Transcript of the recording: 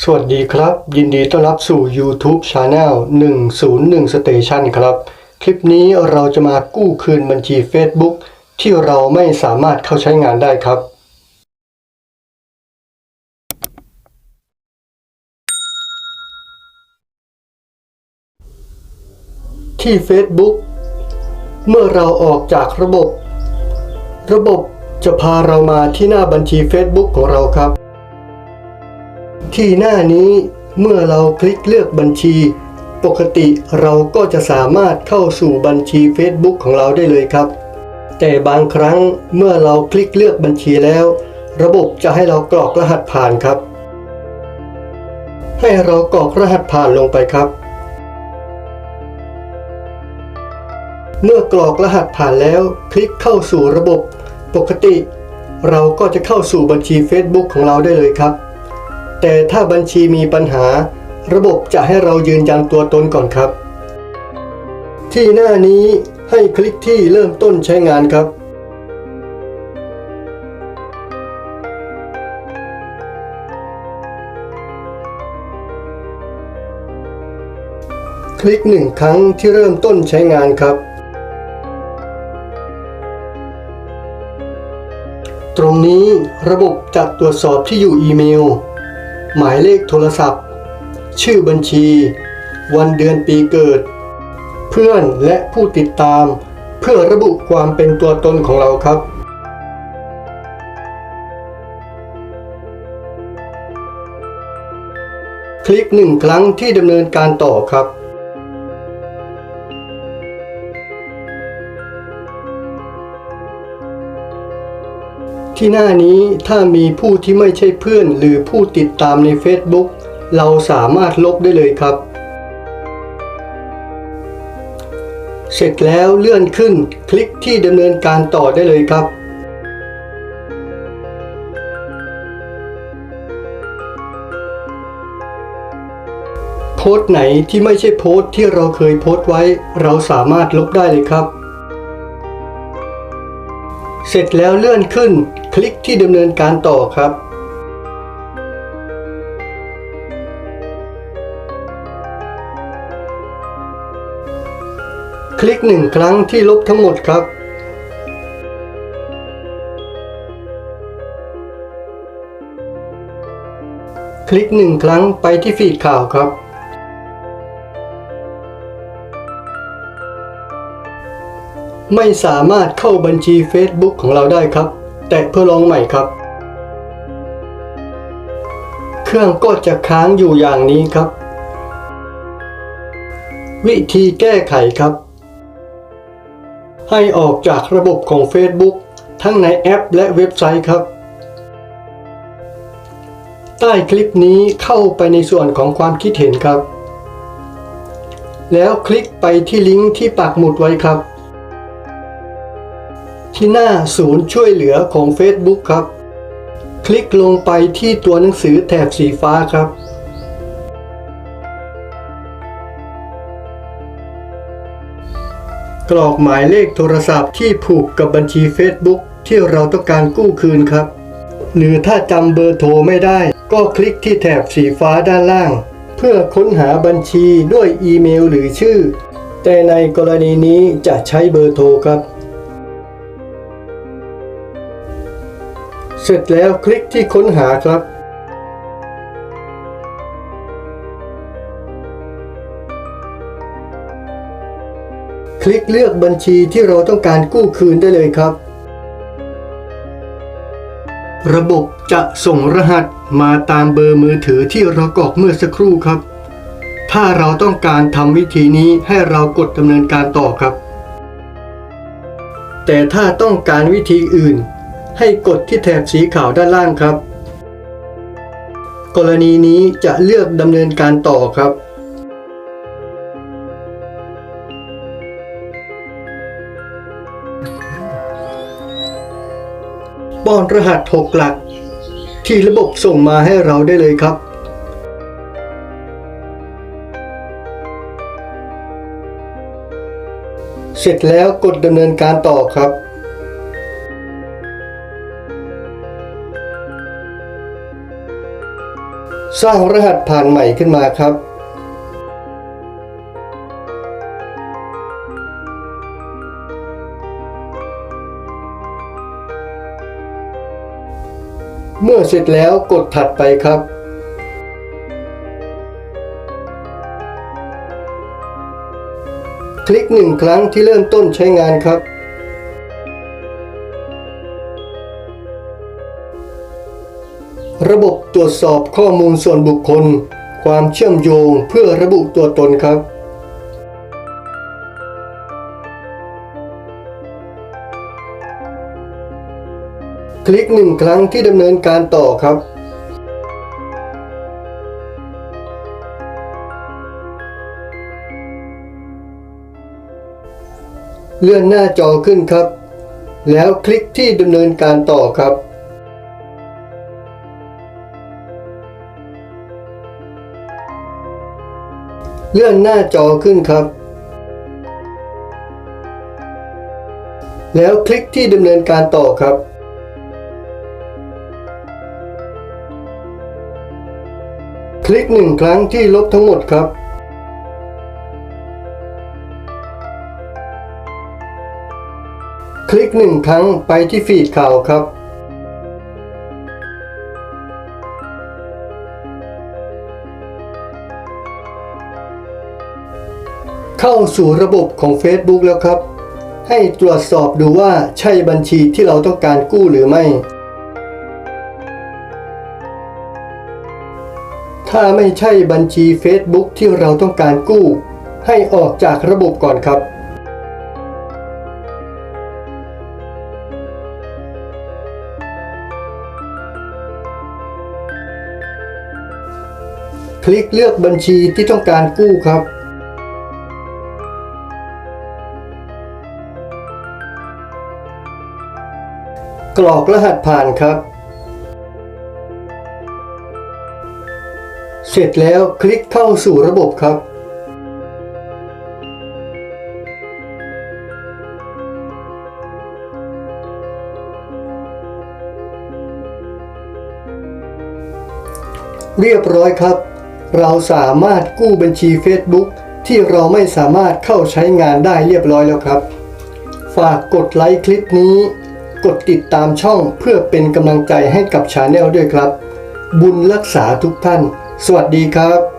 สวัสดีครับ ยินดีต้อนรับสู่ YouTube Channel 101 Station ครับ คลิปนี้เราจะมากู้คืนบัญชี Facebook ที่เราไม่สามารถเข้าใช้งานได้ครับ ที่ Facebook เมื่อเราออกจากระบบ ระบบจะพาเรามาที่หน้าบัญชี Facebook ของเราครับ ที่หน้านี้เมื่อเราคลิกเลือกบัญชี ปกติเราก็จะสามารถเข้าสู่บัญชี Facebook ของเราได้เลยครับ แต่บางครั้งเมื่อเราคลิกเลือกบัญชีแล้ว ระบบจะให้เรากรอกรหัสผ่านครับ ให้เรากรอกรหัสผ่านลงไปครับ เมื่อกรอกรหัสผ่านแล้วคลิกเข้าสู่ระบบ ปกติ เราก็จะเข้าสู่บัญชี Facebook ของเราได้เลยครับ แต่ถ้าบัญชีมีปัญหา ระบบจะให้เรายืนยันตัวตนก่อนครับ ที่หน้านี้ให้คลิกที่เริ่มต้นใช้งานครับ คลิกหนึ่งครั้งที่เริ่มต้นใช้งานครับตรงนี้ระบบจะตรวจสอบที่อยู่อีเมล หมายเลขโทรศัพท์ ชื่อบัญชี วันเดือนปีเกิด เพื่อนและผู้ติดตาม เพื่อระบุความเป็นตัวตนของเราครับคลิกหนึ่งครั้งที่ดำเนินการต่อครับ ที่หน้านี้ถ้ามีผู้ที่ไม่ใช่เพื่อนหรือผู้ติดตามใน Facebook เราสามารถลบได้เลยครับ เสร็จแล้วเลื่อนขึ้นคลิกที่ดำเนินการต่อได้เลยครับโพสต์ไหนที่ไม่ใช่โพสต์ที่เราเคยโพสต์ไว้ เราสามารถลบได้เลยครับ เสร็จแล้วเลื่อนขึ้น คลิกที่ดำเนินการต่อครับ คลิกหนึ่งครั้งที่ลบทั้งหมดครับคลิกหนึ่งครั้งไปที่ฟีดข่าวครับ ไม่สามารถเข้าบัญชี Facebook ของเราได้ครับ แต่เพื่อลองใหม่ครับ เครื่องก็จะค้างอยู่อย่างนี้ครับ วิธีแก้ไขครับ ให้ออกจากระบบของ Facebook ทั้งในแอปและเว็บไซต์ครับ ใต้คลิปนี้เข้าไปในส่วนของความคิดเห็นครับ แล้วคลิกไปที่ลิงก์ที่ปักหมุดไว้ครับ ที่หน้าศูนย์ช่วยเหลือของ Facebook ครับ คลิกลงไปที่ตัวหนังสือแถบสีฟ้าครับ กรอกหมายเลขโทรศัพท์ที่ผูกกับบัญชี Facebook ที่เราต้องการกู้คืนครับ หรือถ้าจำเบอร์โทรไม่ได้ ก็คลิกที่แถบสีฟ้าด้านล่าง เพื่อค้นหาบัญชีด้วยอีเมลหรือชื่อ แต่ในกรณีนี้จะใช้เบอร์โทรครับ เสร็จแล้วคลิกที่ค้นหาครับ คลิกเลือกบัญชีที่เราต้องการกู้คืนได้เลยครับ ระบบจะส่งรหัสมาตามเบอร์มือถือที่เรากรอกเมื่อสักครู่ครับ ถ้าเราต้องการทำวิธีนี้ให้เรากดดำเนินการต่อครับ แต่ถ้าต้องการวิธีอื่น ให้กดที่แถบสีขาวด้านล่างครับ กรณีนี้จะเลือกดำเนินการต่อครับ ป้อนรหัส 6 หลัก ที่ระบบส่งมาให้เราได้เลยครับเสร็จแล้วกดดำเนินการต่อครับ สร้างรหัสผ่านใหม่ขึ้นมาครับ เมื่อเสร็จแล้วกดถัดไปครับคลิกหนึ่งครั้งที่เริ่มต้นใช้งานครับ ระบบตรวจสอบข้อมูลส่วนบุคคล ความเชื่อมโยงเพื่อระบุตัวตนครับ คลิกหนึ่งครั้งที่ดำเนินการต่อครับเลื่อนหน้าจอขึ้นครับ แล้วคลิกที่ดำเนินการต่อครับ เลื่อนหน้าจอขึ้นครับ แล้วคลิกที่ดำเนินการต่อครับ คลิกหนึ่งครั้งที่ลบทั้งหมดครับคลิกหนึ่งครั้งไปที่ฟีดข่าวครับ เข้าสู่ระบบของ Facebook แล้วครับ ให้ตรวจสอบดูว่าใช่บัญชีที่เราต้องการกู้หรือไม่ ถ้าไม่ใช่บัญชี Facebook ที่เราต้องการกู้ ให้ออกจากระบบก่อนครับคลิกเลือกบัญชีที่ต้องการกู้ครับ กรอกรหัสผ่านครับ เสร็จแล้วคลิกเข้าสู่ระบบครับ เรียบร้อยครับ เราสามารถกู้บัญชี Facebook ที่เราไม่สามารถเข้าใช้งานได้เรียบร้อยแล้วครับ ฝากกดไลค์คลิปนี้ กดติดตามช่องเพื่อเป็นกำลังใจให้กับชาแนลด้วยครับ บุญรักษาทุกท่าน สวัสดีครับ